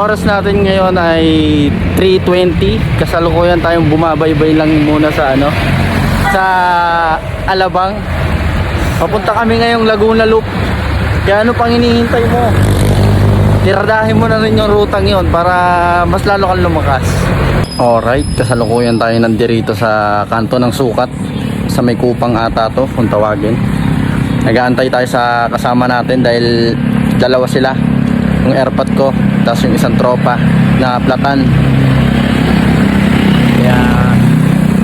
oras natin ngayon ay 3.20 Kasalukuyan tayong bumabaybay lang muna sa ano Sa Alabang. Papunta kami ngayong Laguna Loop. Kaya ano pang hinihintay mo? Tiradahin mo na rin yung rutang yon para mas lalo kang lumakas. Alright, kasalukuyan tayo nandirito sa kanto ng sukat. Sa may kupang ata to kung tawagin. Nagaantay tayo sa kasama natin dahil dalawa sila yung airpot ko tapos yung isang tropa na platan. Kaya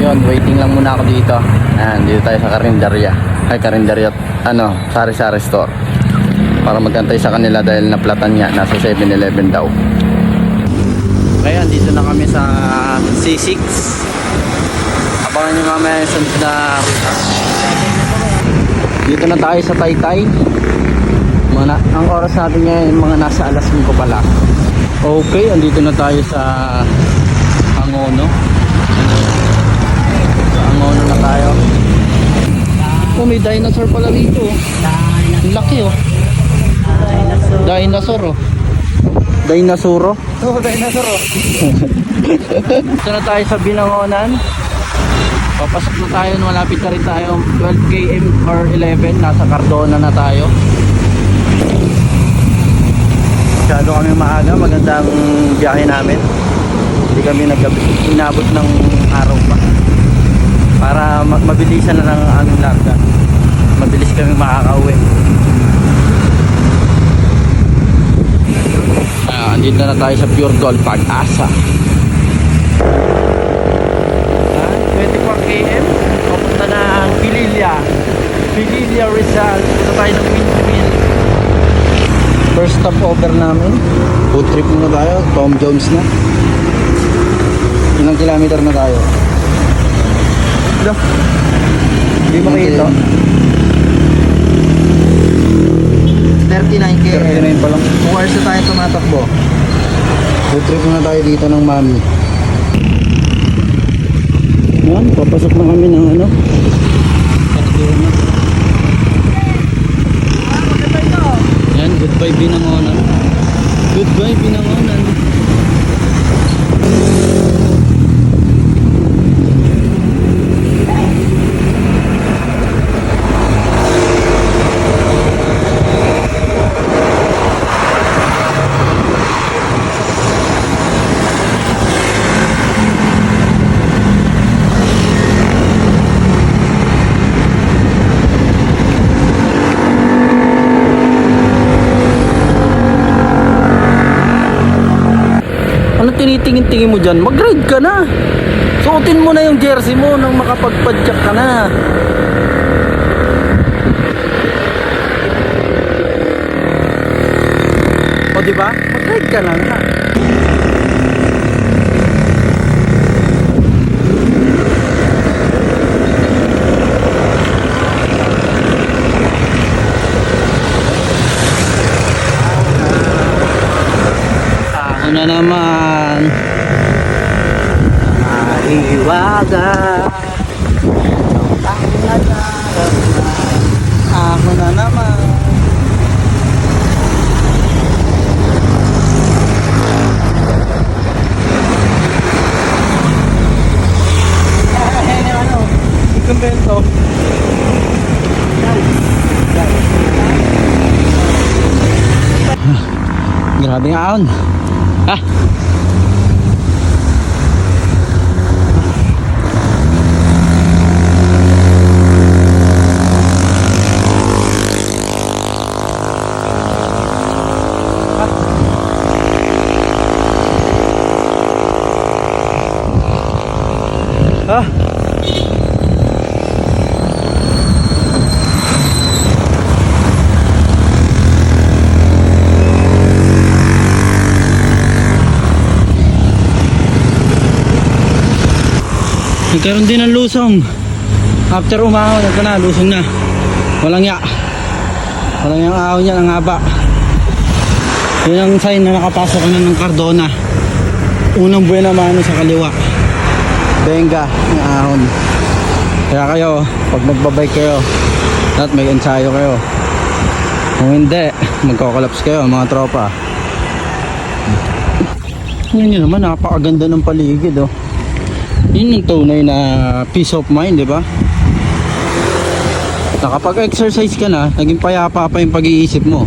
yun waiting lang muna ako dito. Ayan, dito tayo sa karinderya ay karinderya ano sari sari store. Para magantay sa kanila dahil naplatan niya nasa 7-Eleven daw. Kaya dito na kami sa C6 abangan nyo mamaya yung na dito na tayo sa Taytay mga ang oras natin ngayon mga nasa alas 5 pa lang okay andito na tayo sa Angono sa Angono na tayo oh may dinosaur pala dito oh. ang laki oh dinosaur oh dinosaur oh Oo, dinosaur oh. Ito na tayo sa Binangonan. Papasok na tayo, malapit na rin tayo. 12 km or 11, nasa Cardona na tayo. Masyado kami maaga, magandang biyahe namin. Hindi kami nag inabot ng araw pa. Para ma- mabilisan na ng aming larga. Mabilis kami makakauwi. Ah, andito na tayo sa Pure Gold Pag-asa. 24 km papunta na ang Pililla Pililla Rizal ito tayo ng windmill first stop over namin. Food trip muna tayo Tom Jones na. Ilang kilometer na tayo? Ito. hindi makita. 39 km. 39 pa lang. 2 hours na tayo tumatakbo. food trip muna tayo dito ng mami. Yan papasok na kami ng ano? Cardona yan goodbye binangonan. Goodbye binangonan Ano tinitingin-tingin mo dyan? Mag-ride ka na. Suotin mo na yung jersey mo nang makapagpadyak ka na. O di ba? Mag-ride ka na na. Ako na naman. Naiwaga. Ako na naman. Ako na naman. Kumbento. Grabe nga ahon. Ah. Ah. Nagkaroon din ng lusong. After umahon, ito na, lusong na. Walang ya. Walang yung ahon niya, ang haba. Yun ang sign na nakapasok ka na ng Cardona. Unang buwan naman sa kaliwa. Benga, ang ahon. Kaya kayo, pag magbabike kayo, at may ensayo kayo. Kung hindi, magkokolaps kayo mga tropa. Nyo naman, napakaganda ng paligid oh. Yun yung tunay na peace of mind, di ba? Nakapag-exercise ka na, naging payapa pa yung pag-iisip mo.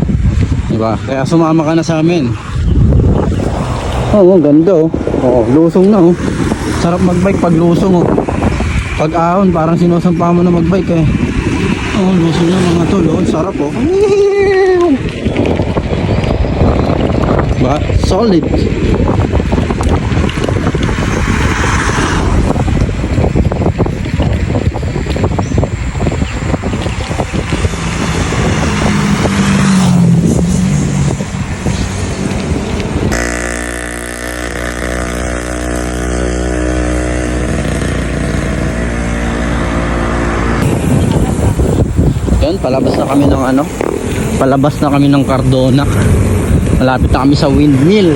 Di ba? Kaya sumama ka na sa amin. Oo, oh, ganda oh. Oo, lusong na oh. Sarap magbike pag lusong oh. Pag ahon, parang sinusampa mo na magbike eh. Oo, lusong na mga tol oh. Sarap oh. Ba, solid. Yan, palabas na kami ng ano? Palabas na kami ng Cardona. Malapit na kami sa windmill.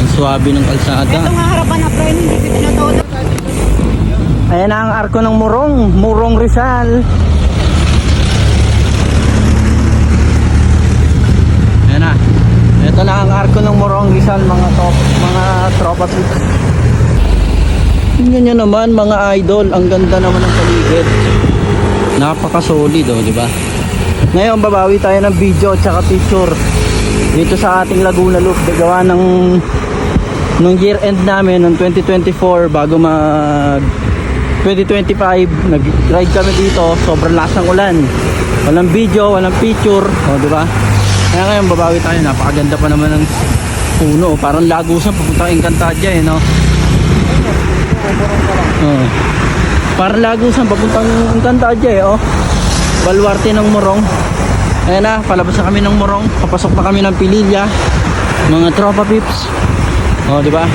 Ang swabe ng kalsada. Itong harapan na friend, hindi ko tinatawag. Ayan na ang arko ng Murong, Murong Rizal. Ayan na. Ito na ang arko ng Murong Rizal, mga top, mga tropa troops. Tingnan nyo naman mga idol, ang ganda naman ng paligid. Napaka-solid oh, di ba? Ngayon babawi tayo ng video at saka picture dito sa ating Laguna Loop. Gawa ng nung year end namin noong 2024 bago mag 2025 nag-ride kami dito. Sobrang lakas ng ulan. Walang video walang picture. O di ba? Kaya ngayon babawi tayo. Napakaganda pa naman ng puno. Parang lagusan papuntang Encantadia eh no? Oo. parang lagusan papuntang Encantadia eh oh Baluarte ng Morong. Ayan na palabas na kami ng Morong. Papasok na kami ng Pililla. Mga tropa pips oh di ba?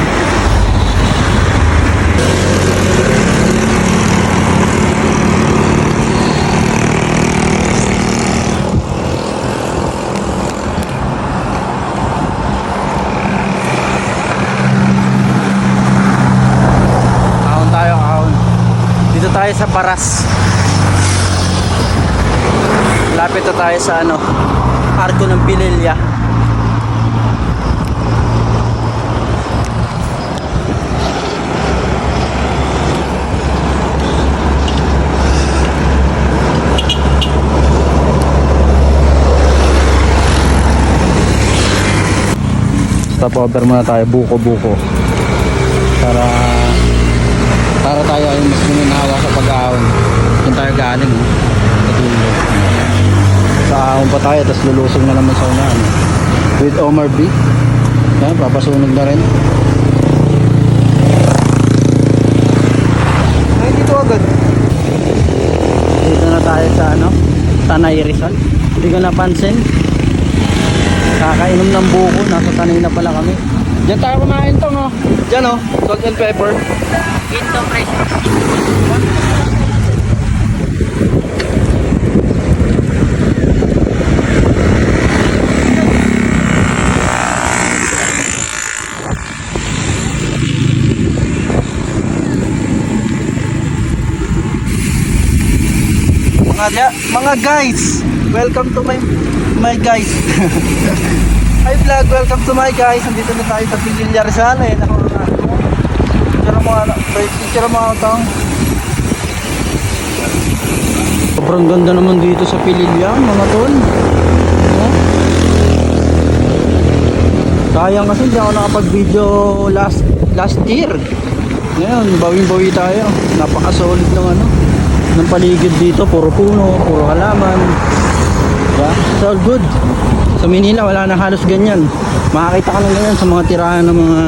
Tayo sa Paras. Lapit na tayo sa ano, Arko ng Pililya. Stop over muna tayo, buko-buko. Para para tayo ay mas minunawa sa pag-aahon. Kung tayo galing? Sa. Sa ahon pa tayo, tapos lulusong na naman sa unahan. With Omar B. Yan, papasunog na rin. Ay, dito agad. Dito na tayo sa ano, Tanay Rizal. Hindi ko napansin. Kakainom ng buko, nasa tanay na pala kami. Diyan tayo kumain to, no? Diyan, no? Salt and pepper. Ito fresh. Mga, mga guys, welcome to my my guys. Hi vlog, welcome to my guys. Nandito na tayo sa Pililla Rizal eh. Naku, Picture mo ano, picture mo ako tong. Sobrang ganda naman dito sa Pililla, mga tol. No? Sayang kasi hindi ako nakapag-video last last year. Ngayon, bawing-bawi tayo. Napaka-solid ng ano, ng paligid dito. Puro puno, puro halaman. Diba? It's all good. Sa Manila, wala na halos ganyan. Makakita ka ng ganyan sa mga tirahan ng mga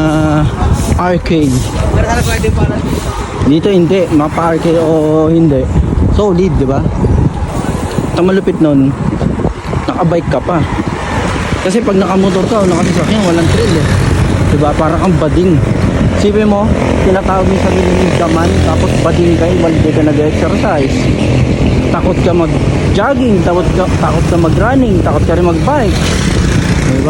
arcade. Para Dito hindi, mapa-arcade o hindi. Solid, di ba? Ang malupit nun, nakabike ka pa. Kasi pag nakamotor ka o nakasasakyan, walang thrill eh. Di ba? Parang kang bading. Sipin mo, tinatawag mo sa sarili gaman, tapos bading ka, hindi ka nag-exercise. Takot ka mag-jogging, takot ka, takot ka mag-running, takot ka rin mag-bike. Di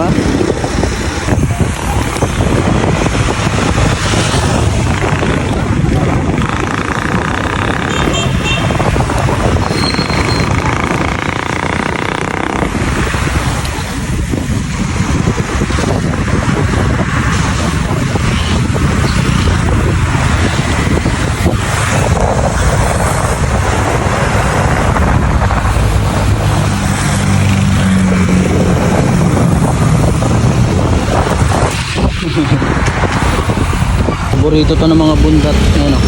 Paborito to ng mga bundat. Ayan o.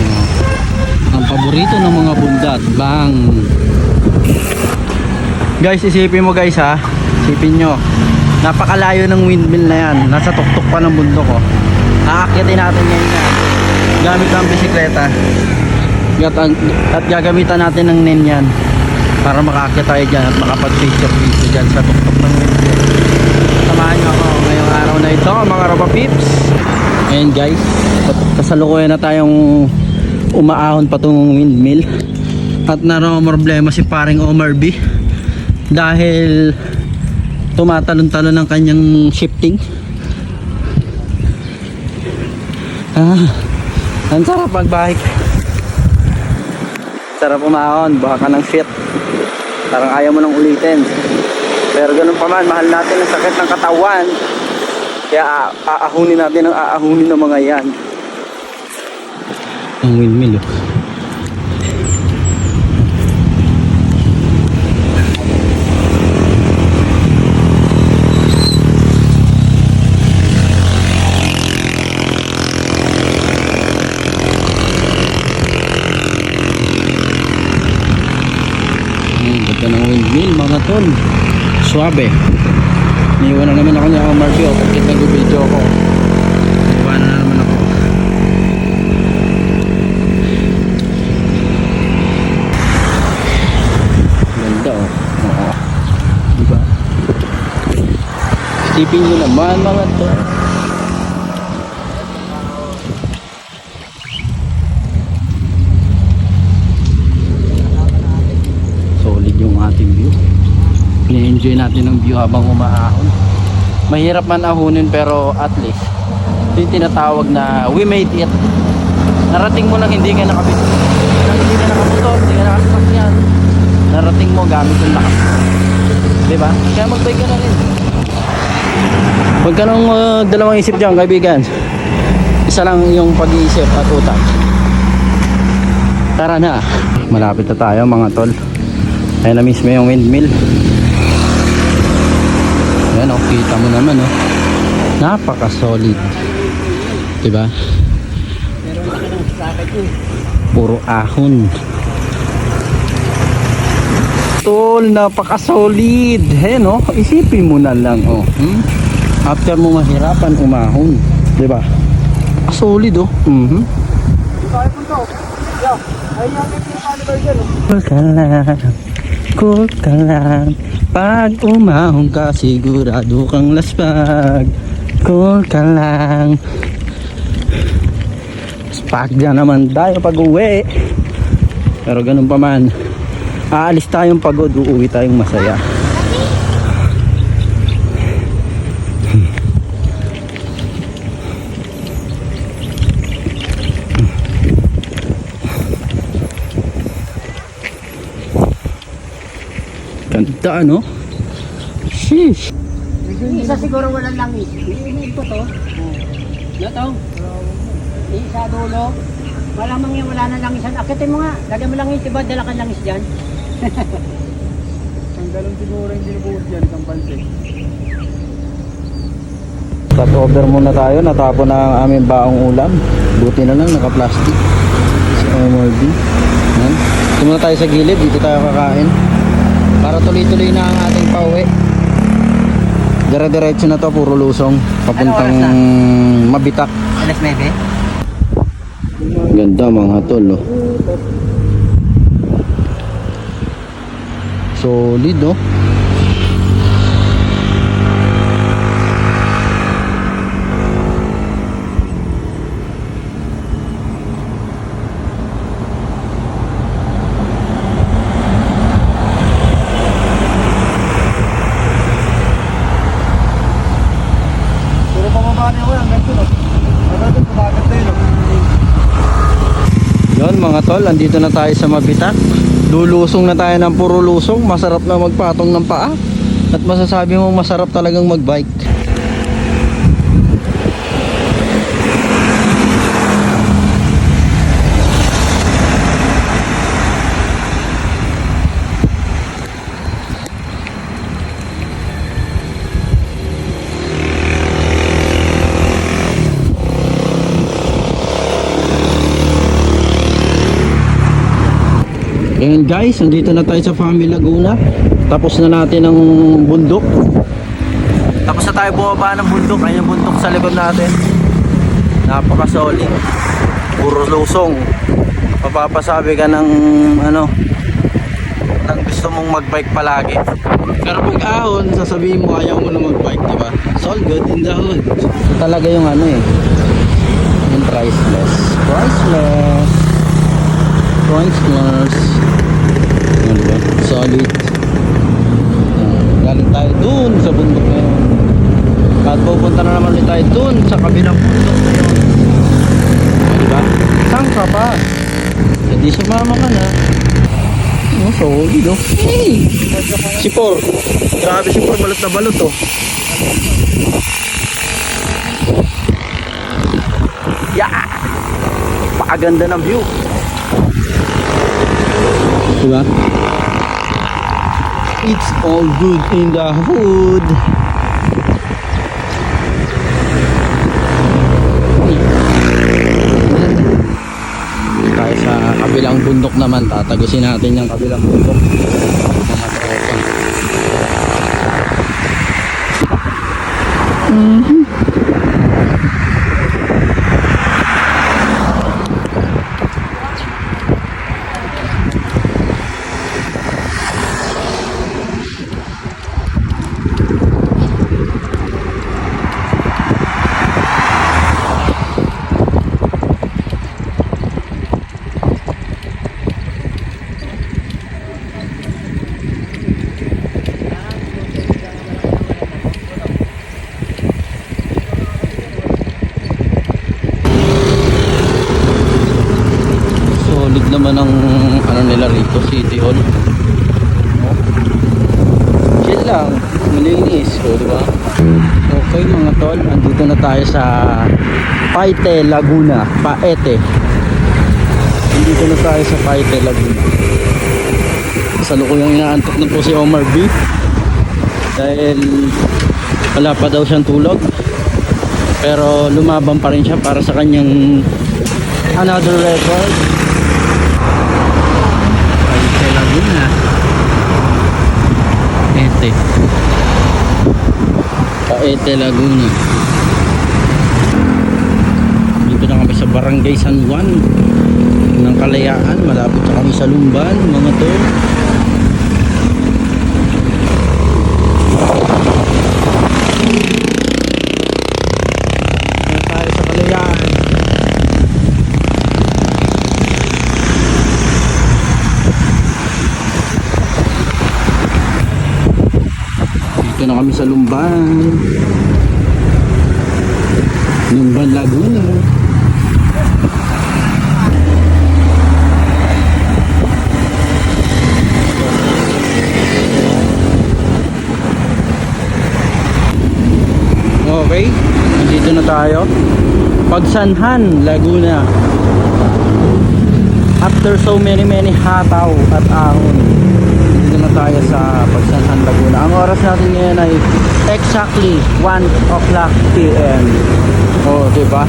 Ayan. Ang paborito ng mga bundat. Bang! Guys, isipin mo guys ha. Isipin nyo. Napakalayo ng windmill na yan. Nasa tuktok pa ng bundok oh. Aakyatin natin ngayon yan. Gamit ang bisikleta. At, at gagamitan natin ng nen yan. Para makaakyat tayo dyan at makapag-picture video dyan sa tuktok ng windmill. Samahan nyo ako ngayong araw na ito mga Ropa Pips. Ayan guys. Kasalukuyan na tayong umaahon pa tong windmill. At naroon problema si paring Omar B. Dahil tumatalon-talon ng kanyang shifting. Ah, ang sarap magbike. Sarap umahon, baka ka ng fit. Parang ayaw mo nang ulitin. Pero ganun pa man, mahal natin ang sakit ng katawan. Kaya a- aahunin natin ang aahunin ng mga yan. Ang windmill oh. Ganda ng windmill mga tol. Suabe. Niiwan na naman ako ni Omar Pio pag nag-video ako. Iwan na naman ako. Ganda oh. Oo. Diba? Isipin nyo naman mga tol. solid yung ating view ni-enjoy natin ang view habang umaahon. Mahirap man ahunin pero at least yung tinatawag na we made it. Narating mo lang hindi ka nakabit nang hindi ka nakamotor hindi ka nakasakyan. Narating mo gamit yung lakas. Diba? kaya magbike ka na rin. Huwag ka nang uh, dalawang isip dyan kaibigan. Isa lang yung pag-iisip at utak. Tara na. Malapit na tayo mga tol. Ayan na mismo yung windmill. Ayan o, kita mo naman o. Napaka solid. Diba? Puro ahon. Tol, napaka solid. Ayan o, isipin mo na lang o. Hmm? After mo mahirapan umahon. Diba? Solid o. Mhm. Cool ka lang, cool ka lang Pag umahon ka sigurado kang laspag. Cool ka lang Spag na naman tayo pag uwi. Pero ganun pa man Aalis tayong pagod, uuwi tayong masaya Ganda ano? Sheesh isa siguro walang langis. Iinit ko to. No, to. Isa dulo. Malamang yung wala na langisan. Akitin mo nga. Lagyan mo langis. Diba dala ka langis dyan? Ang galon siguro yung binubuhos dyan, isang pansin. Cut over muna tayo, natapon na ang aming baong ulam. Buti na lang, naka-plastic. Si MRB. Yan. Dito muna tayo sa gilid, dito tayo kakain. Para tuloy-tuloy na ang ating pauwi. Dire-diretso na to, puro lusong. Papuntang Mabitak. Alas 9. Ganda mga tol, oh. Solid, oh. Puro pamabaan ako yan, ganito no. Ano doon, kumagat na yun no. Yon mga tol, andito na tayo sa Mabitak. Lulusong na tayo ng puro lusong. Masarap na magpatong ng paa. At masasabi mo masarap talagang magbike. Guys, nandito na tayo sa Family Laguna. Tapos na natin ang bundok. Tapos na tayo bumaba ng bundok. Ayun yung bundok sa likod natin. Napaka-solid. Puro lusong. Papapasabi ka ng ano, ng gusto mong mag-bike palagi. Pero pag ahon, sasabihin mo ayaw mo na mag-bike, di ba? It's all good in the hood. Talaga yung ano eh. Yung priceless. Priceless. Priceless. Ano ba? Solid. Ah, Galing tayo dun sa bundok na yun. At pupunta na naman ulit tayo dun sa kabilang bundok na yun. Ah, Di ba? Saan ka pa? Hindi sumama ka na. Oh, solid oh. Hey! Si Por. Grabe si Por, balot na balot oh. Yeah! Pakaganda ng view. Diba? It's all good in the hood. tayo sa kabilang bundok naman tatagusin natin yung kabilang bundok mga tropa solid naman ang ano nila rito City Hall? Chill lang malinis o diba okay mga tol andito na tayo sa Paite Laguna Paete. Andito na tayo sa Paite Laguna. Sa lukuyang inaantok na po si Omar B. Dahil wala pa daw siyang tulog. Pero lumaban pa rin siya para sa kanyang another record Paite Laguna Paete Paete Laguna. Dito na kami sa Barangay San Juan. Ng Kalayaan malapit na kami sa Lumban mga to Dito tayo sa Kalayaan Dito na kami sa Lumban. Lumban Laguna. Okay, nandito na tayo. Pagsanhan, Laguna. After so many many hataw at ahon, na tayo sa Pagsanhan, Laguna. Ang oras natin ngayon ay exactly 1 o'clock p.m. Oh, di ba?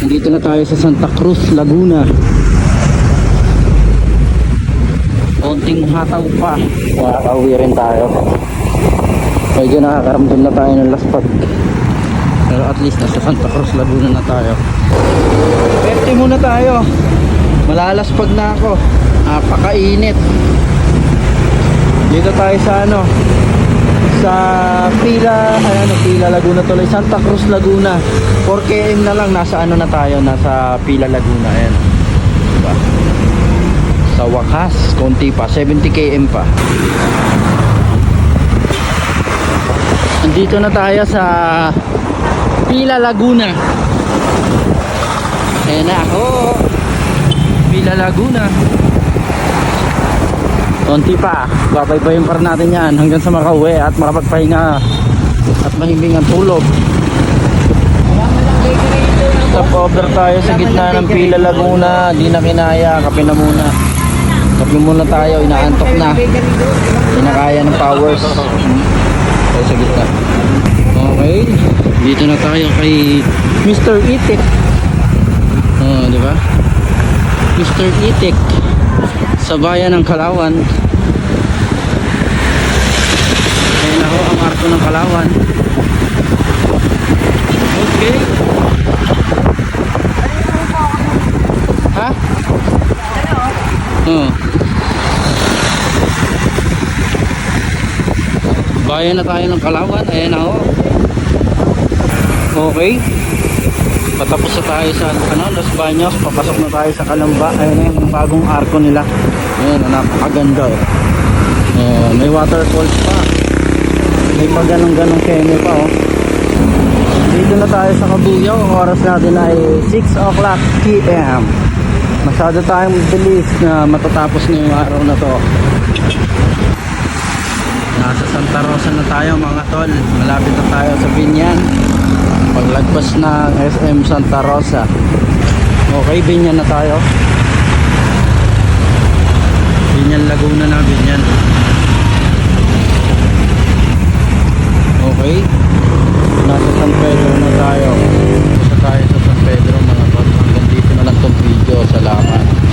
Nandito na tayo sa Santa Cruz, Laguna. Konting hataw pa. Makakauwi rin tayo. Medyo nakakaramdam na tayo ng laspag. Pero at least nasa Santa Cruz, Laguna na tayo. Pwede muna tayo. Malalaspag na ako. Napakainit. Dito tayo sa ano, sa Pila, ano, Pila Laguna tuloy, Santa Cruz Laguna. 4 km na lang nasa ano na tayo, nasa Pila Laguna. Ayan. Diba? Sa wakas, konti pa, 70 km pa. Andito na tayo sa Pila Laguna. Ayan na ako. Pila Laguna. Konti pa. Babaybayin pa natin yan hanggang sa makauwi at makapagpahinga at mahimbing ang tulog. Stop over tayo sa gitna ng Pila Laguna. Di na kinaya. Kape na muna. Kape muna tayo, inaantok na. Hindi na kaya ng powers. Tayo sa gitna. Okay. Dito na tayo kay Mr. Itik. Oh, di ba? Mr. Itik sa bayan ng Kalawan. Ayun ako ang arko ng Kalawan. Okay. Ha? Oo. Bayan na tayo ng Kalawan. Ayan ako. Okay. Patapos na tayo sa ano, Los Baños. Papasok na tayo sa Kalamba. Ayan na yung bagong arko nila. Ayan, napakaganda. Oh. Oh, may waterfalls pa. May pa ganong-ganong keme pa oh. Dito na tayo sa Kabuyaw. Ang oras natin ay 6 o'clock p.m. Masyado tayong bilis na matatapos na yung araw na to nasa Santa Rosa na tayo mga tol. Malapit na tayo sa Binyan. Paglagpas ng SM Santa Rosa. Okay Binyan na tayo. Binyan Laguna na Binyan. Okay. Nasa San Pedro na tayo. Nasa tayo sa San Pedro mga tol. Hanggang dito na lang tong video. Salamat.